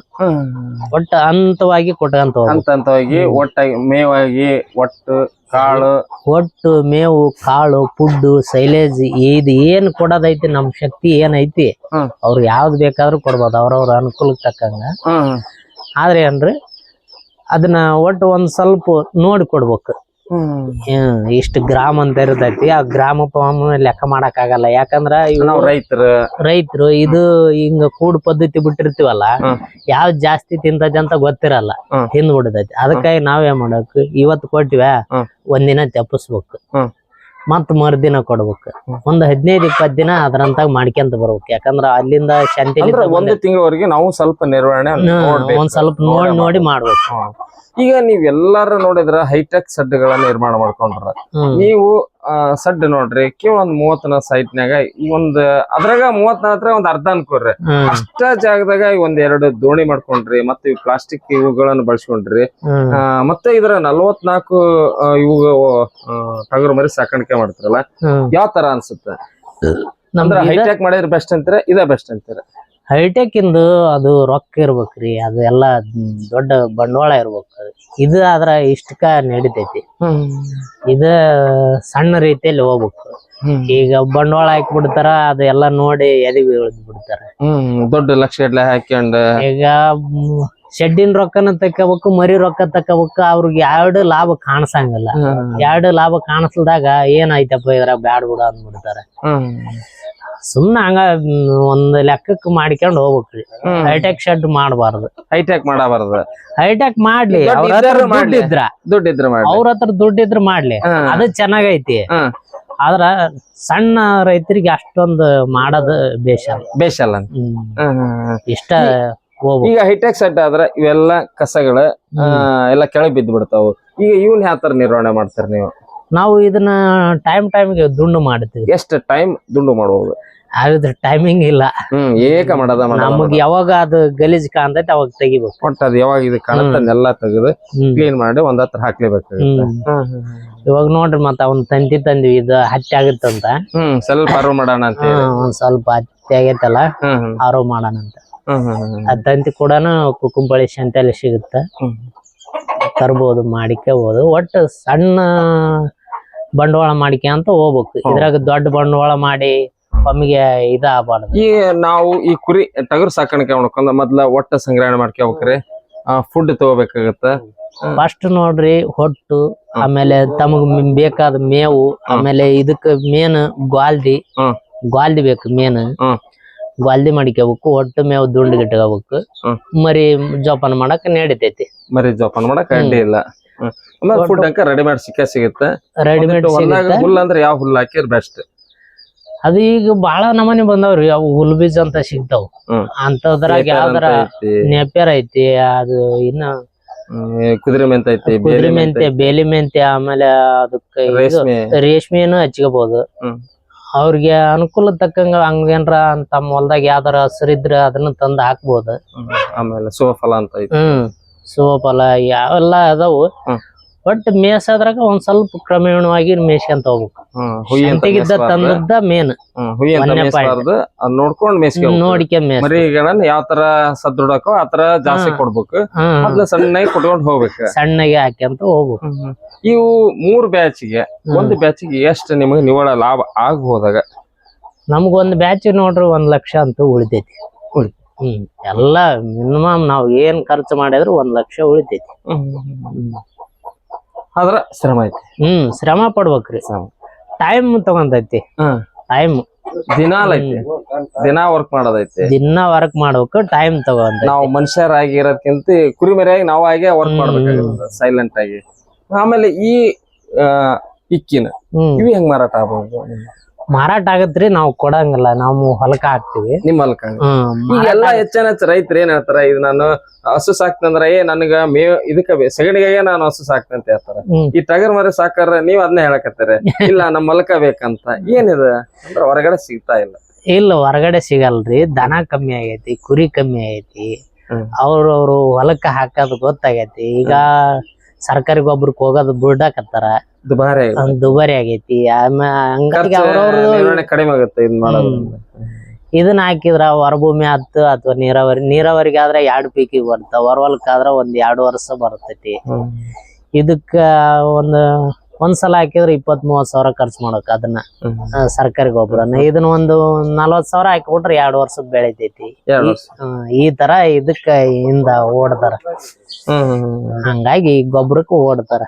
ಒಟ್ಟ ಹಂತವಾಗಿ ಕೊಟ್ಕಂತ ಹೋಗ್ಬೇಕು. ಅಂತ ಹಂತವಾಗಿ ಒಟ್ಟಾಗಿ ಮೇವಾಗಿ ಒಟ್ಟು ಕಾಳು. ಒಟ್ಟು ಮೇವು ಕಾಳು ಫುಡ್ ಸೈಲೇಜ್ ಇದು ಏನ್ ಕೊಡೋದೈತಿ ನಮ್ ಶಕ್ತಿ ಏನೈತಿ ಹ್ಮ್. ಅವ್ರಿಗೆ ಯಾವ್ದು ಬೇಕಾದ್ರೂ ಕೊಡ್ಬೋದು ಅವ್ರವ್ರ ಅನುಕೂಲಕ್ಕೆ ತಕ್ಕಂಗ. ಹ್ಮ್. ಆದ್ರೆ ಏನ್ರಿ ಅದನ್ನ ಒಟ್ಟು ಒಂದ್ ಸ್ವಲ್ಪ ನೋಡಿ ಕೊಡ್ಬೇಕು. ಇಷ್ಟು ಗ್ರಾಮ್ ಅಂತ ಇರ್ತೈತಿ ಆ ಗ್ರಾಮ ಪಾಮ್ ಲೆಕ್ಕ ಮಾಡಕ್ ಆಗಲ್ಲ. ಯಾಕಂದ್ರ ರೈತರು ನಾವ್ ರೈತರ. ರೈತರು ಇದು ಹಿಂಗ ಕೂಡ್ ಪದ್ಧತಿ ಬಿಟ್ಟಿರ್ತೀವಲ್ಲ ಯಾವ್ದು ಜಾಸ್ತಿ ತಿಂತೈತಿ ಅಂತ ಗೊತ್ತಿರಲ್ಲ. ತಿಂದ್ ಬಿಡ್ತೈತಿ. ಅದಕ್ಕಾಗಿ ನಾವೇನ್ ಮಾಡಕ್ ಇವತ್ತು ಕೊಟ್ಟಿವ ಒಂದಿನ ತೆಪ್ಪಸ್ಬೇಕು. ಮತ್ ಮರುದಿನ ಕೊಡ್ಬೇಕು. ಒಂದ್ ಹದಿನೈದ್ ಇಪ್ಪತ್ ದಿನ ಅದ್ರಂತಾಗ ಮಾಡ್ಕೊಂತ ಬರ್ಬೇಕು. ಯಾಕಂದ್ರ ಅಲ್ಲಿಂದ ಶಾಂತಿ ಒಂದ್ ಒಂದು ತಿಂಗಳವರೆಗೆ ನಾವು ಸ್ವಲ್ಪ ನಿರ್ವಹಣೆ ನೋಡ್ಬೇಕು. ಒಂದ್ ಸ್ವಲ್ಪ ನೋಡಿ ನೋಡಿ ಮಾಡ್ಬೇಕು. ಈಗ ನೀವ್ ಎಲ್ಲಾರು ನೋಡಿದ್ರ ಹೈಟೆಕ್ ಸೆಡ್ಗಳನ್ನ ನಿರ್ಮಾಣ ಮಾಡ್ಕೊಂಡ್ರ. ಹ್ಮ್. ನೀವು ಸಡ್ ನೋಡ್ರಿ ಕೇವಲ ಒಂದ್ ಮೂವತ್ತನ ಸೈಟ್ನಾಗ ಈ ಒಂದ್ ಅದ್ರಾಗ ಮೂವತ್ ಹತ್ರ ಒಂದ್ ಅರ್ಧ ಅನ್ಕೋರಿ ಅಷ್ಟ ಜಾಗದಾಗ ಈ ಒಂದ್ ಎರಡು ದೋಣಿ ಮಾಡ್ಕೊಂಡ್ರಿ ಮತ್ತೆ ಈ ಪ್ಲಾಸ್ಟಿಕ್ ಇವುಗಳನ್ನ ಬಳಸ್ಕೊಂಡ್ರಿ. ಆ, ಮತ್ತೆ ಇದ್ರ ನಲ್ವತ್ನಾಲ್ಕು ಇವು ಟಗರು ಮರಿ ಸಾಕಾಣಿಕೆ ಮಾಡ್ತಾರಲ್ಲ ಯಾವ ತರ ಅನ್ಸುತ್ತೆ? ಹೈಟೆಕ್ ಮಾಡಿದ್ರೆ ಬೆಸ್ಟ್ ಅಂತಾರೆ ಇದೇ ಬೆಸ್ಟ್ ಅಂತೀರ? ಹೈಟೆಕ್ ಇಂದು ಅದು ರೊಕ್ಕ ಇರ್ಬೇಕ್ರಿ ಅದು ಎಲ್ಲ ದೊಡ್ಡ ಬಂಡವಾಳ ಇರ್ಬೇಕು ಇದು ಆದ್ರೆ ಇಷ್ಟಕ್ಕ ನಡಿತೈತಿ. ಇದ ಸಣ್ಣ ರೀತಿಯಲ್ಲಿ ಹೋಗ್ಬೇಕು. ಈಗ ಬಂಡವಾಳ ಹಾಕಿ ಬಿಡ್ತಾರ ಅದು ಎಲ್ಲ ನೋಡಿ ಎದಿ ಬೀಳ್ದ್ ಬಿಡ್ತಾರ. ದೊಡ್ಡ ಲಕ್ಷ ಗಟ್ಲೆ ಹಾಕ್ಯಂಡ್. ಈಗ ಶೆಡ್ಡಿನ ರೊಕ್ಕನ ತಕ್ಕಬೇಕು ಮರಿ ರೊಕ್ಕ ತಕೋಬೇಕು ಅವ್ರಿಗೆ ಎರಡು ಲಾಭ ಕಾಣಿಸಂಗಿಲ್ಲ. ಎರಡು ಲಾಭ ಕಾಣಿಸ್ದಾಗ ಏನಾಯ್ತಪ್ಪ ಇದ್ರಾಗ ಬ್ಯಾಡ್ ಬಿಡ ಅಂದ್ಬಿಡ್ತಾರ. ಸುಮ್ನ ಹಂಗ ಒಂದ್ ಲೆಕ್ಕಕ್ಕೆ ಮಾಡ್ಕೊಂಡ್ ಹೋಗ್ಬೇಕ್ರಿ. ಹೈಟೆಕ್ ಶೆಡ್ ಮಾಡಬಾರ್ದು. ಹೈಟೆಕ್ ಮಾಡಬಾರ್ದು. ಹೈಟೆಕ್ ಮಾಡ್ಲಿ. ಅವ್ರ ಹತ್ರ ಇದ್ದಾರು ದುಡ್ಡು ಮಾಡ್ಲಿ. ಇದ್ರ ದುಡ್ಡು ಇದ್ರೆ ಮಾಡಿ ಅವ್ರ ಹತ್ರ ದುಡ್ಡಿದ್ರ ಮಾಡ್ಲಿ. ಅದು ಚೆನ್ನಾಗೈತಿ. ಆದ್ರ ಸಣ್ಣ ರೈತರಿಗೆ ಅಷ್ಟೊಂದು ಮಾಡೋದು ಬೇಷಲ್ಲ ಬೇಷಲ್ಲ ಇಷ್ಟ ಈಗ ಹೈಟೆಕ್ ಸೆಟ್ ಆದ್ರೆ ಇವೆಲ್ಲ ಕಸಗಳ ಎಲ್ಲ ಕೆಳಗೆ ಬಿದ್ದು ಬಿಡ್ತಾವು ಈಗ ಇವನ್ ಯಾವ ತರ ನಿರ್ವಹಣೆ ಮಾಡ್ತಾರ ನೀವು? ನಾವು ಇದನ್ನ ಟೈಮ್ ಟೈಮ್ಗೆ ದುಂಡು ಮಾಡ್ತೀವಿ. ಎಷ್ಟು ಟೈಮ್ ದುಂಡು ಮಾಡ್ಬೋದು? ಅದ್ರ ಟೈಮಿಂಗ್ ಇಲ್ಲ. ಹ್ಮ್ ಏಕ ಮಾಡದ ನಮಗ್ ಯಾವಾಗ ಅದು ಗಲೀಜ್ ಕಾಣ್ತೈತಿ ಅವಾಗ ತೆಗಿಬೇಕು. ಒಟ್ಟ ಅದ್ ಯಾವಾಗ ಇದು ಕಾಣತ್ತೆಲ್ಲ ತೆಗೆದು ಕ್ಲೀನ್ ಮಾಡಿ ಒಂದ್ ಹತ್ರ ಹಾಕ್ಲೇಬೇಕು ಇವಾಗ ನೋಡ್ರಿ ಮತ್ತ ಅವ್ನ ತಂತಿ ತಂದ್ವಿ ಇದು ಹತ್ತಿ ಆಗತ್ತಂತ. ಹ್ಮ್ ಸ್ವಲ್ಪ ಅರು ಮಾಡೋಣ ಅಂತ ಒಂದ್ ಸ್ವಲ್ಪ ಹತ್ತಿ ಆಗೈತಲ್ಲ ಅರು ಮಾಡೋಣ ಅಂತ. ಆ ತಂತಿ ಕೂಡ ಕುಕ್ಕುಂಬಳಿ ಶಂತಲ್ಲಿ ಸಿಗುತ್ತೆ. ತರ್ಬೋದು ಮಾಡಿಕೋಬಹುದು ಒಟ್ಟು ಸಣ್ಣ ಬಂಡವಾಳ ಮಾಡಿಕೆ ಅಂತ ಹೋಗ್ಬೇಕು. ಇದ್ರಾಗ ದೊಡ್ಡ ಬಂಡವಾಳ ಮಾಡಿ ಒಮ್ಮಿಗೆ ಇದಾಗಬಾರ್ದು. ಈ ನಾವು ಈ ಕುರಿ ಟಗರು ಸಾಕಾಣಿಕೆ ಮಾಡ್ಕೊಂಡ ಮೊದ್ಲ ಒಟ್ಟ ಸಂಗ್ರಹಣೆ ಮಾಡ್ಕೋಬೇಕ್ರಿ ಫುಡ್ ತಗೋಬೇಕಾಗತ್ತ. ಫಸ್ಟ್ ನೋಡ್ರಿ ಹೊಟ್ಟು ಆಮೇಲೆ ತಮಗ್ ಬೇಕಾದ ಮೇವು ಆಮೇಲೆ ಇದಕ್ ಮೇನ್ ಗ್ವಾಲ್ದಿ. ಗ್ವಾಲ್ದಿ ಬೇಕು ಮೇನ್. ಗ್ವಾಲ್ದಿ ಮಾಡ್ಕೋಬೇಕು ಹೊಟ್ಟು ಮೇವು ದುಂಡು ಇಟ್ಕೋಬೇಕು. ಮರಿ ಜೋಪಾನ ಮಾಡಕ್ ನಡಿತೈತಿ ಮರಿ ಜೋಪಾನ ಮಾಡಕ್ ಅಡ್ಡಿ ಇಲ್ಲ. ಫುಡ್ ಅಂಕ ರೆಡಿಮೇಡ್ ಸಿಕ್ಕ ಸಿಗುತ್ತೆ. ರೆಡಿಮೇಡ್ ಹುಲ್ಲ ಅಂದ್ರೆ ಯಾವ ಹುಲ್ಲು ಹಾಕಿರ್ ಬೆಸ್ಟ್ ಅದು ಈಗ ಬಾಳ ನಮೂನಿ ಬಂದವ್ರಿ ಅವು ಹುಲ್ ಬೀಜ ಅಂತ ಸಿಗ್ತಾವ ಹ್ಮ್. ಅಂತದ್ರಾಗ ಯಾವ್ದಾರ ಐತಿ ಅದು ಇನ್ನ ಕುದುರೆ ಮೆಂತ ಐತಿ ಕುದುರೆ ಬೇರೆ ಮೆಂತೆ ಬೇಲಿ ಮೆಂತೆ ಆಮೇಲೆ ಅದಕ್ಕೆ ಇದು ರೇಷ್ಮೆ ರೇಷ್ಮೆನು ಹಚ್ಕೋಬಹುದು ಹ್ಮ್. ಅವ್ರಿಗೆ ಅನುಕೂಲ ತಕ್ಕಂಗ ಹಂಗೇನ್ರ ತಮ್ಮ ಹೊಲ್ದಾಗ ಯಾವ್ದಾರ ಹಸಿರಿದ್ರ ಅದನ್ನ ತಂದ್ ಹಾಕ್ಬಹುದು ಹ್ಮ್. ಆಮೇಲೆ ಸೋಫಲ ಅಂತ ಐತಿ ಹ್ಮ್ ಸೋಪಲ ಯಾವೆಲ್ಲ ಅದಾವು ಹ್ಮ್. ಬಟ್ ಮೇಸದ್ರಾಗ ಒಂದ್ ಸ್ವಲ್ಪ ಕ್ರಮೇಣವಾಗಿ ಮೇಸ್ಕೊಂತ ಹೋಗ್ಬೇಕು. ತಂದದ್ದ ಮೇನ್. ನೋಡ್ಕೊಂಡ್ ಮೇಯಿಸ್ಕೊ ಮರಿಗಳನ್ನ ಯಾವ ತರ ಸದೃಢಕೋ ಆತರ ಜಾಸ್ತಿ. ಕೊಡ್ಬೇಕು. ಮೊದ್ಲು ಸಣ್ಣಗೆ ಕೊಟ್ಕೊಂಡ್ ಹೋಗ್ಬೇಕು. ಸಣ್ಣಗೆ ಹಾಕ್ಯಂತ ಹೋಗ್ಬೇಕು. ಇವು ಮೂರ್ ಬ್ಯಾಚ್ಗೆ ಒಂದು ಬ್ಯಾಚ್ಗೆ ಎಷ್ಟು ನಿಮಗೆ ನಿವ್ವಳ ಲಾಭ ಆಗ್ಬೋದಾಗ? ನಮ್ಗೊಂದ್ ಬ್ಯಾಚ್ ನೋಡ್ರಿ ಒಂದ್ ಲಕ್ಷ ಅಂತ ಉಳಿತೈತಿ. ಉಳಿ- ಹ್ಮ್ ಎಲ್ಲಾ ಮಿನಿಮಮ್ ನಾವ್ ಏನ್ ಖರ್ಚು ಮಾಡಿದ್ರು ಒಂದ್ ಲಕ್ಷ ಉಳಿತೈತಿ. ಆದ್ರ ಶ್ರಮ ಐತಿ. ಹ್ಮ್ ಶ್ರಮ ಪಡ್ಬೇಕ್ರಿ. ಶ್ರಮ. ಟೈಮ್ ತಗೊಂತೈತಿ. ಹ್ಮ್ ಟೈಮ್ ದಿನಾಲ ಐತಿ. ದಿನಾ ವರ್ಕ್ ಮಾಡೋದೈತಿ. ದಿನ ವರ್ಕ್ ಮಾಡ್ಬೇಕು ಟೈಮ್ ತಗೊಂತ ನಾವು ಮನುಷ್ಯರಾಗಿ ಇರೋದ್ಕಿಂತ ಕುರಿ ಮರಿಯಾಗಿ ನಾವಾಗೆ ವರ್ಕ್ ಮಾಡ್ಬೇಕು ಸೈಲೆಂಟ್ ಆಗಿ. ಆಮೇಲೆ ಈ ಇಕ್ಕಿನ ಇವು ಹೆಂಗ್ ಮಾರಾಟ ಆಗ್ಬೋದು? ಮಾರಾಟ ಆಗತ್ರಿ ನಾವು ಕೊಡಂಗಿಲ್ಲ ನಾವು ಹೊಲಕ ಹಾಕ್ತಿವಿ. ನಿಮ್ ಹೊಲಕ ಈಗ ಎಲ್ಲಾ ಹೆಚ್ಚನ ಹೆಚ್ಚ ರೈತರು ಏನ್ ಹೇಳ್ತಾರ ಇದು ನಾನು ಹಸು ಸಾಕ್ತಂದ್ರ ಏ ನನ್ಗ ಮೇ ಇದಕ್ಕ ಸೆಗಣಿಗೆ ನಾನು ಹಸು ಸಾಕ್ತಂತ ಅಂತ ಹೇಳ್ತಾರ. ಈ ಟಗರ್ ಮರಿ ಸಾಕಾರ ನೀವ್ ಅದನ್ನ ಹೇಳಕತ್ತಾರ. ಇಲ್ಲ ನಮ್ ಹೊಲಕ ಬೇಕಂತ. ಏನಿದ? ಅಂದ್ರ ಹೊರಗಡೆ ಸಿಗ್ತಾ ಇಲ್ಲ. ಇಲ್ಲ ಹೊರಗಡೆ ಸಿಗಲ್ರಿ ದನ ಕಮ್ಮಿ ಆಗೈತಿ ಕುರಿ ಕಮ್ಮಿ ಆಗೈತಿ. ಅವ್ರವ್ರು ಹೊಲಕ್ಕ ಹಾಕೋದ್ ಗೊತ್ತಾಗೈತಿ. ಈಗ ಸರ್ಕಾರಿ ಗೊಬ್ಬರಕ್ಕೆ ಹೋಗೋದು ಬಿಡಾಕತ್ತಾರ ದುಬಾರಿ ಆಗೇತಿ ದುಬಾರಿ ಆಗೈತಿ. ಕಡಿಮೆ ಆಗುತ್ತೆ ಇದ್ ಮಾಡೋದ್ರಿಂದ. ಇದನ್ನ ಹಾಕಿದ್ರ ಹೊರಭೂಮಿ ಆತು ಅಥವಾ ನೀರಾವರಿ ನೀರಾವರಿಗೆ ಆದ್ರೆ ಎರಡು ಪೀಕಿಗೆ ಬರ್ತಾವ ಹೊರವಲ್ಕ್ ಆದ್ರ ಒಂದ್ ಎರಡು ವರ್ಷ ಬರ್ತೈತಿ. ಇದಕ್ಕ ಒಂದ್ ಒಂದ್ಸಲ ಹಾಕಿದ್ರೆ ಇಪ್ಪತ್ ಮೂವತ್ ಸಾವಿರ ಖರ್ಚು ಮಾಡಕ್ ಅದನ್ನ ಸರ್ಕಾರಿ ಗೊಬ್ಬರನ. ಇದನ್ನ ಒಂದು ನಲ್ವತ್ ಸಾವಿರ ಹಾಕಿಬಿಟ್ರೆ ಎರಡ್ ವರ್ಷದ ಬೆಳಿತೈತಿ. ವರ್ಷ. ಈ ತರ ಇದಕ್ಕ ಹಿಂದ ಓಡ್ತಾರ. ಹಂಗಾಗಿ ಗೊಬ್ಬರಕ್ಕೂ ಓಡ್ತಾರ.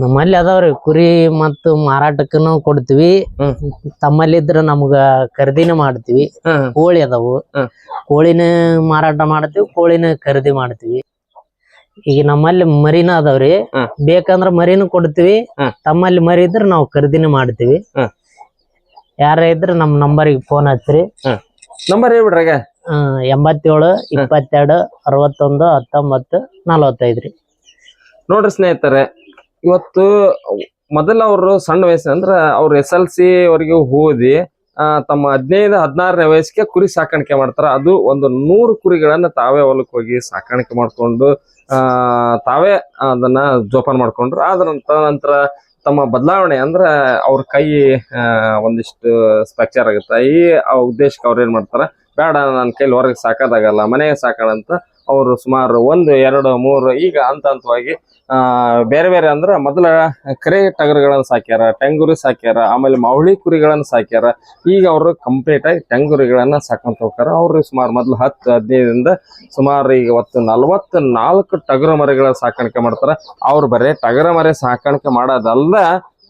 ನಮ್ಮಲ್ಲಿ ಅದಾವ್ರಿ ಕುರಿ ಮತ್ತು ಮಾರಾಟಕ್ಕನು ಕೊಡ್ತೀವಿ. ತಮ್ಮಲ್ಲಿ ಇದ್ರ ನಮ್ಗ ಖರೀದಿನ ಮಾಡ್ತೀವಿ. ಕೋಳಿ ಅದಾವು. ಕೋಳಿನ ಮಾರಾಟ ಮಾಡ್ತೀವಿ ಕೋಳಿನ ಖರೀದಿ ಮಾಡ್ತೀವಿ. ಈಗ ನಮ್ಮಲ್ಲಿ ಮರಿನ ಅದಾವ್ರಿ. ಬೇಕಂದ್ರ ಮರಿನೂ ಕೊಡ್ತೀವಿ. ತಮ್ಮಲ್ಲಿ ಮರಿ ಇದ್ರ ನಾವು ಖರೀದಿನ ಮಾಡ್ತೀವಿ. ಯಾರ ಇದ್ರ ನಮ್ ನಂಬರಿಗೆ ಫೋನ್ ಹಚ್ಚ್ರಿ. ನಂಬರ್ ಹೇಳ್ಬಿಡ್ರಾಗ ಆ, ಎಂಬತ್ತೇಳು ಇಪ್ಪತ್ತೆರಡು ಅರವತ್ತೊಂದು ಹತ್ತೊಂಬತ್ತು ನಲವತ್ತೈದ್ರಿ ನೋಡ್ರಿ ಸ್ನೇಹಿತರೆ, ಇವತ್ತು ಮೊದಲ ಅವರು ಸಣ್ಣ ವಯಸ್ಸು ಅಂದ್ರೆ ಅವ್ರು ಎಸ್ ಎಲ್ ಸಿ ವರೆಗೂ ಓದಿ ತಮ್ಮ ಹದಿನೈದು, ಹದಿನಾರನೇ ವಯಸ್ಸಿಗೆ ಕುರಿ ಸಾಕಾಣಿಕೆ ಮಾಡ್ತಾರ. ಅದು ಒಂದು ನೂರು ಕುರಿಗಳನ್ನ ತಾವೇ ಹೊಲಕ್ಕೆ ಹೋಗಿ ಸಾಕಾಣಿಕೆ ಮಾಡ್ಕೊಂಡು ತಾವೇ ಅದನ್ನ ಜೋಪಾನ ಮಾಡ್ಕೊಂಡ್ರು. ಅದರ ನಂತರ- ತಮ್ಮ ಬದಲಾವಣೆ ಅಂದ್ರ ಅವ್ರ ಕೈ ಒಂದಿಷ್ಟು ಸ್ಟ್ರಕ್ಚರ್ ಆಗುತ್ತೆ. ಈ ಉದ್ದೇಶಕ್ಕೆ ಅವ್ರು ಏನ್ ಮಾಡ್ತಾರ, ಬೇಡ ನನ್ನ ಕೈಲಿ ಹೊರಗೆ ಸಾಕೋದಾಗಲ್ಲ ಮನೆಗೆ ಸಾಕೋಣ ಅಂತ ಅವರು ಸುಮಾರು ಒಂದು, ಎರಡು, ಮೂರು, ಈಗ ಹಂತ ಹಂತವಾಗಿ ಬೇರೆ ಬೇರೆ ಅಂದ್ರ ಮೊದಲ ಕರೆ ಟಗರುಗಳನ್ನು ಸಾಕ್ಯಾರ, ಟೆಂಗುರಿ ಸಾಕ್ಯಾರ, ಆಮೇಲೆ ಮೌಳಿ ಕುರಿಗಳನ್ನು ಸಾಕ್ಯಾರ. ಈಗ ಅವರು ಕಂಪ್ಲೀಟ್ ಆಗಿ ಟೆಂಗುರಿಗಳನ್ನ ಸಾಕೊಂತ ಹೋಗ್ತಾರ ಅವ್ರು ಸುಮಾರು ಮೊದಲು ಹತ್ತು, ಹದಿನೈದರಿಂದ ಸುಮಾರು ಈಗ ಇವತ್ತು ನಲ್ವತ್ತು ನಾಲ್ಕು ಟಗರ ಮರಿಗಳ ಸಾಕಾಣಿಕೆ ಮಾಡ್ತಾರ. ಅವ್ರು ಬರೇ ಟಗರ ಮರಿ ಸಾಕಾಣಿಕೆ ಮಾಡೋದಲ್ಲ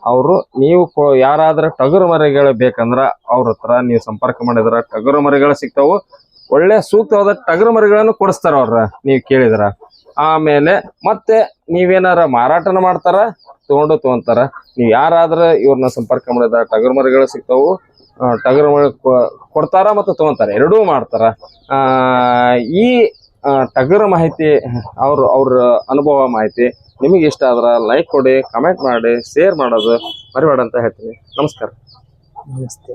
ಅವರು ನೀವು ಯಾರಾದ್ರ ಟಗರು ಮರಿಗಳು ಬೇಕಂದ್ರ ಅವ್ರ ಹತ್ರ ನೀವು ಸಂಪರ್ಕ ಮಾಡಿದ್ರ ಟಗರು ಮರಿಗಳು ಸಿಗ್ತಾವು. ಒಳ್ಳೆ ಸೂಕ್ತವಾದ ಟಗರು ಮರಿಗಳನ್ನು ಕೊಡಿಸ್ತಾರ ಅವ್ರ, ನೀವು ಕೇಳಿದ್ರ. ಆಮೇಲೆ ಮತ್ತೆ ನೀವೇನಾರ ಮಾರಾಟನ ಮಾಡ್ತಾರ, ತಗೊಂಡು ತಗೊಂತಾರ. ನೀವು ಯಾರಾದ್ರ ಇವ್ರನ್ನ ಸಂಪರ್ಕ ಮಾಡಿದ ಟಗರು ಮರಿಗಳು ಸಿಗ್ತಾವು ಟಗರು ಮರಿ ಕೊಡ್ತಾರ ಮತ್ತು ತಗೊಂತಾರ, ಎರಡೂ ಮಾಡ್ತಾರ. ಈ ಟಗರು ಮಾಹಿತಿ, ಅವ್ರ ಅವ್ರ ಅನುಭವ ಮಾಹಿತಿ ನಿಮಗೆ ಇಷ್ಟ ಆದ್ರ ಲೈಕ್ ಕೊಡಿ ಕಮೆಂಟ್ ಮಾಡಿ ಶೇರ್ ಮಾಡೋದು ಮರಿಬೇಡ ಅಂತ ಹೇಳ್ತೀನಿ. ನಮಸ್ಕಾರ. ನಮಸ್ತೆ.